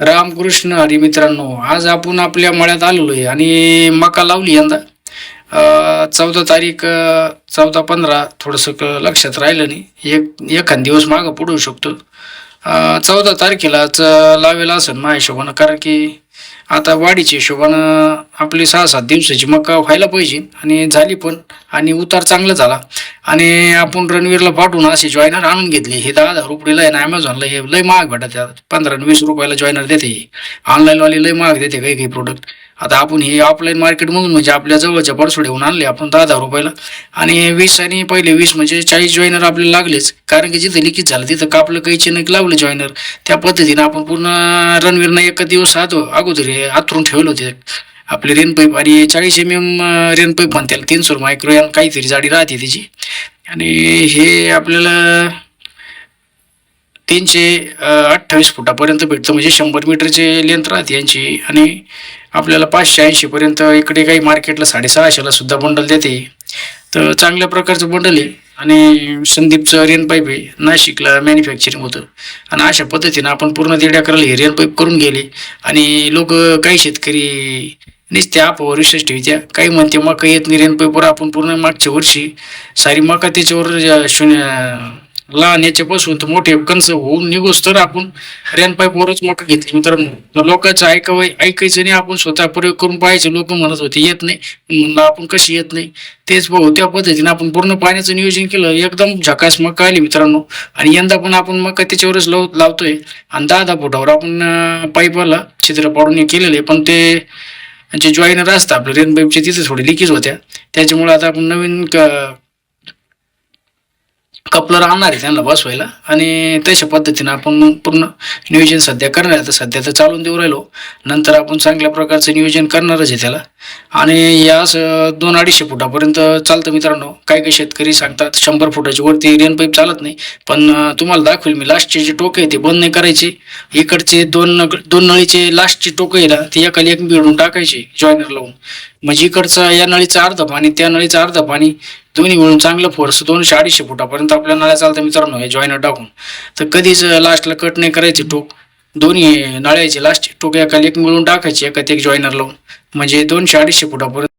रामकृष्ण हरी मित्रांनो आज आपण आपल्या मळ्यात आलेलो आहे आणि मका लावली यंदा. चौदा तारीख चौदा पंधरा थोडंसं क- लक्षात राहिलं नाही. एक एखाद दिवस मागं पुढू शकतो. चौदा तारखेलाच लावेल असेल माझ्या हिशोबानं कारण की आता वाढीच्या हिशोबानं आपली सहा सात दिवसाची मका व्हायला पाहिजे. आणि झाली पण आणि उतार चांगला झाला. आणि आपण रणवीरला पाठवून असे जॉईनर आणून घेतले. हे दहा हजार रुपये आहे ना ॲमेझॉनला हे लय महाग भेटत पंधरा वीस रुपयाला जॉईनर देते. ऑनलाईनवाले लय महाग देते काही काही प्रोडक्ट आता आपण हे ऑफलाईन मार्केटमधून म्हणजे आपल्या जवळच्या पडसोड्याहून आणले आपण दहा दहा रुपयाला. आणि वीस आणि पहिले वीस म्हणजे चाळीस जॉईनर आपल्याला लागलेच. कारण की जिथं लिकेज झालं तिथं कापलं काही चिन्ह लावलं जॉईनर त्या पद्धतीनं आपण पूर्ण रणवीरनं एक दिवस आधो अगोदर हे आथरून ठेवलं होते. आपले रेनपाईप आणि चाळीस एम एम रेनपैप म्हणते तीनशे मायक्रो यान काहीतरी जाडी राहते त्याची आणि हे आपल्याला तीनशे अठ्ठावीस फुटापर्यंत भेटतं. म्हणजे शंभर मीटरचे लेंथ राहते यांची. आणि आपल्याला पाचशे ऐंशीपर्यंत इकडे काही मार्केटला साडेसहाशेला सुद्धा बंडल देते. तर चांगल्या प्रकारचं बंडल आहे. आणि संदीपचं रेन पाईप आहे. नाशिकला मॅन्युफॅक्चरिंग होतं. आणि अशा पद्धतीनं आपण पूर्ण दीड अकराला हे रेन पाईप करून गेले. आणि लोक काही शेतकरी नुसते आपावर विशेष ठेवत्या काही म्हणते मका येत नाही रेन पेपर आपण पूर्ण मागच्या वर्षी सारी मका त्याच्यावर शून्य लहान याच्यापासून तर मोठे कंस होऊन निघोस तर आपण रेन पाईपवरच मका घेतली. मित्रांनो लोकांचं ऐकावं ऐकायचं नाही आपण स्वतः प्रयोग करून पाहायचे. लोक म्हणत होते येत नाही. म्हणलं आपण कशी येत नाही? तेच भाऊ त्या पद्धतीने आपण पूर्ण पाण्याचं नियोजन केलं. एकदम झकास मका आली मित्रांनो. आणि यंदा पण आपण मका त्याच्यावरच लाव लावतोय. आणि दहा दहा फुटावर आपण पाईपाला छिद्र पाडून हे केलेलं आहे. पण ते आणि जे जॉईनर असतं आपलं रेन पाईपचे तिथे लिकेज होत्या. त्याच्यामुळे आता आपण नवीन क- कपलर आणणार आहे त्यांना बसवायला. आणि तशा पद्धतीनं आपण मग पूर्ण नियोजन सध्या करणार आहे. तर सध्या तर चालून देऊ राहिलो. नंतर आपण चांगल्या प्रकारचं नियोजन करणारच आहे त्याला. आणि या असं दोन अडीचशे फुटापर्यंत चालतं मित्रांनो. काही काही शेतकरी सांगतात शंभर फुटाची वरती रेन पाईप चालत नाही. पण तुम्हाला दाखवेल मी लास्टचे जे टोकं आहे ते बंद नाही करायचे. इकडचे दोन दोन नळीचे लास्टचे टोकं आहे ना ते एकाला एक मिळून टाकायचे जॉईनर लावून. म्हणजे इकडचं या नळीचं अर्ध पाणी त्या नळीचं अर्ध पाणी दोन्ही मिळून चांगलं फोर्स दोनशे अडीचशे फुटापर्यंत आपल्या नळ्या चालतं मित्रांनो हे जॉईनर टाकून. तर कधीच लास्टला कट नाही करायचे टोक. दोन्ही नळ्याचे लास्टचे टोक एकाला एक मिळून टाकायचे एकात एक जॉईनर लावून. म्हणजे दोनशे अडीचशे फुटापर्यंत